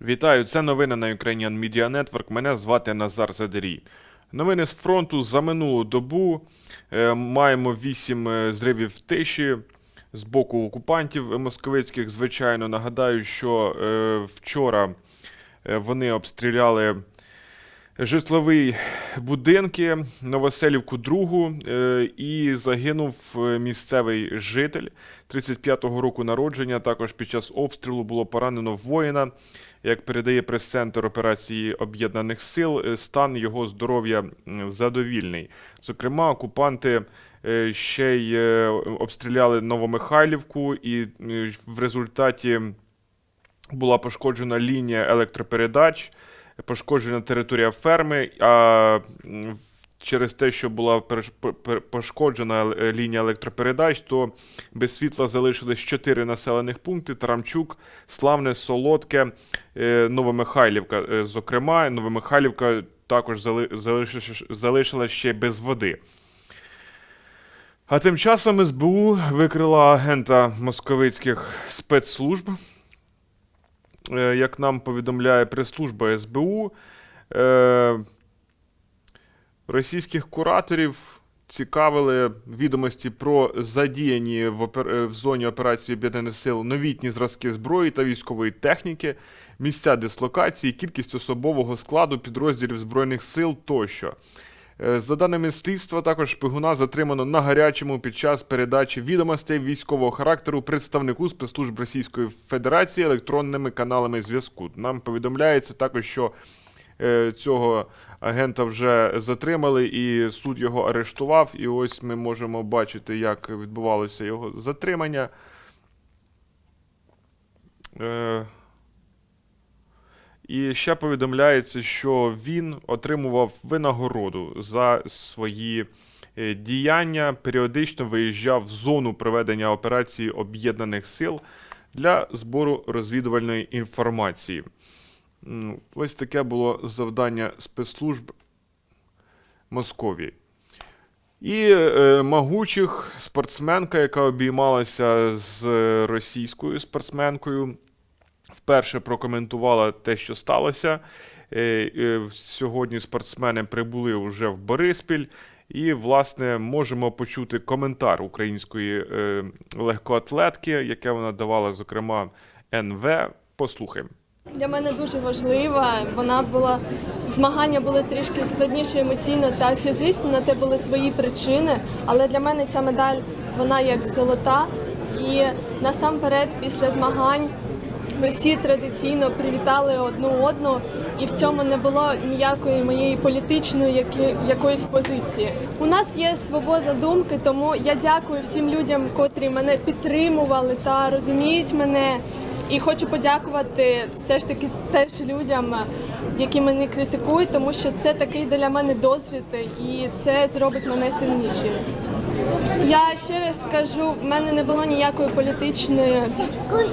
Вітаю, це новини на Ukrainian Media Network. Мене звати Назар Задарій. Новини з фронту за минулу добу. Е, Маємо вісім е, зривів тиші з боку окупантів московицьких. Звичайно, нагадаю, що е, вчора вони обстріляли житлові будинки Новоселівку другу е, і загинув е, місцевий житель 35-го року народження. Також під час обстрілу було поранено воїна. Як передає прес-центр операції Об'єднаних Сил, е, стан його здоров'я задовільний. Зокрема, окупанти ще й обстріляли Новомихайлівку, і в результаті була пошкоджена лінія електропередач, пошкоджена територія ферми. А через те, що була пошкоджена е, лінія електропередач, то без світла залишились чотири населених пункти: Тарамчук, Славне, Солодке, е, Новомихайлівка. Е, Зокрема, Новомихайлівка також зали- залишиш- залишилась ще без води. А тим часом СБУ викрила агента московицьких спецслужб. Е, Як нам повідомляє прес-служба СБУ, е, російських кураторів цікавили відомості про задіяні в, опер... е, в зоні операції Об'єднаних сил новітні зразки зброї та військової техніки, місця дислокації, кількість особового складу підрозділів Збройних сил тощо. Е, За даними слідства, також шпигуна затримано на гарячому під час передачі відомостей військового характеру представнику спецслужб Російської Федерації електронними каналами зв'язку. Нам повідомляється також, що е, цього агента вже затримали, і суд його арештував. І ось ми можемо бачити, як відбувалося його затримання. І ще повідомляється, що він отримував винагороду за свої е, діяння, періодично виїжджав в зону проведення операції Об'єднаних сил для збору розвідувальної інформації. Ось таке було завдання спецслужб Московії. І е, Магучих, спортсменка, яка обіймалася з російською спортсменкою, вперше прокоментувала те, що сталося. Е, е, Сьогодні спортсмени прибули вже в Бориспіль. І, власне, можемо почути коментар української е, легкоатлетки, яке вона давала, зокрема, НВ. Послухаємо. Для мене дуже важлива. Вона була змагання були трішки складніше емоційно та фізично. На те були свої причини. Але для мене ця медаль вона як золота. І насамперед, після змагань ми всі традиційно привітали одну одну, і в цьому не було ніякої моєї політичної які, якоїсь позиції. У нас є свобода думки, тому я дякую всім людям, котрі мене підтримували та розуміють мене. І хочу подякувати все ж таки теж людям, які мене критикують, тому що це такий для мене досвід, і це зробить мене сильнішою. Я ще раз кажу, в мене не було ніякої політичної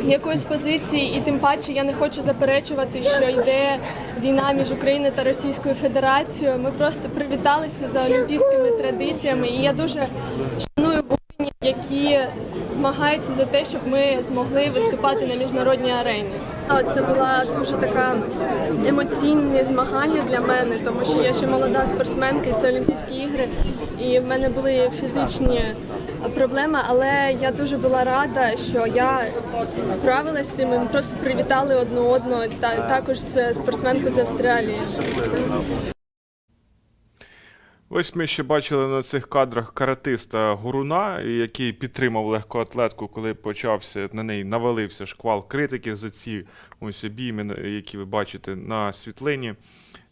якоїсь позиції, і тим паче я не хочу заперечувати, що йде війна між Україною та Російською Федерацією. Ми просто привіталися за олімпійськими традиціями, і я дуже змагаються за те, щоб ми змогли виступати на міжнародній арені. Це була дуже така емоційне змагання для мене, тому що я ще молода спортсменка, і це Олімпійські ігри, і в мене були фізичні проблеми, але я дуже була рада, що я справилася з цим. Ми просто привітали одну одну, та також спортсменку з Австралії. Ось ми ще бачили на цих кадрах каратиста Гуруна, який підтримав легкоатлетку, коли почався на неї навалився шквал критики за ці ось обійми, які ви бачите на світлині.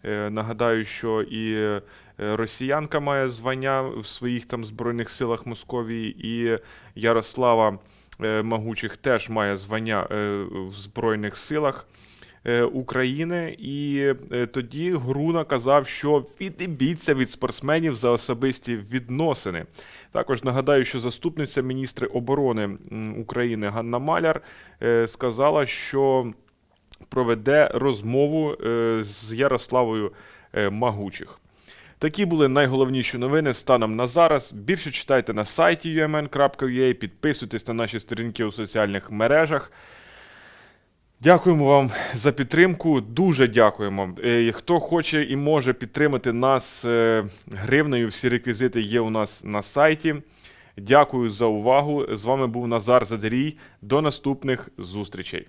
Е, Нагадаю, що і е, росіянка має звання в своїх там збройних силах Московії, і Ярослава е, Магучих теж має звання в збройних силах. Е, України, і е, тоді Груна казав, що відібіться від спортсменів за особисті відносини. Також нагадаю, що заступниця міністра оборони України Ганна Маляр е, сказала, що проведе розмову з Ярославою Магучих. Такі були найголовніші новини станом на зараз. Більше читайте на сайті umn.ua, підписуйтесь на наші сторінки у соціальних мережах. Дякуємо вам за підтримку. Дуже дякуємо. Е, Хто хоче і може підтримати нас е, гривнею, всі реквізити є у нас на сайті. Дякую за увагу. З вами був Назар Задарій. До наступних зустрічей.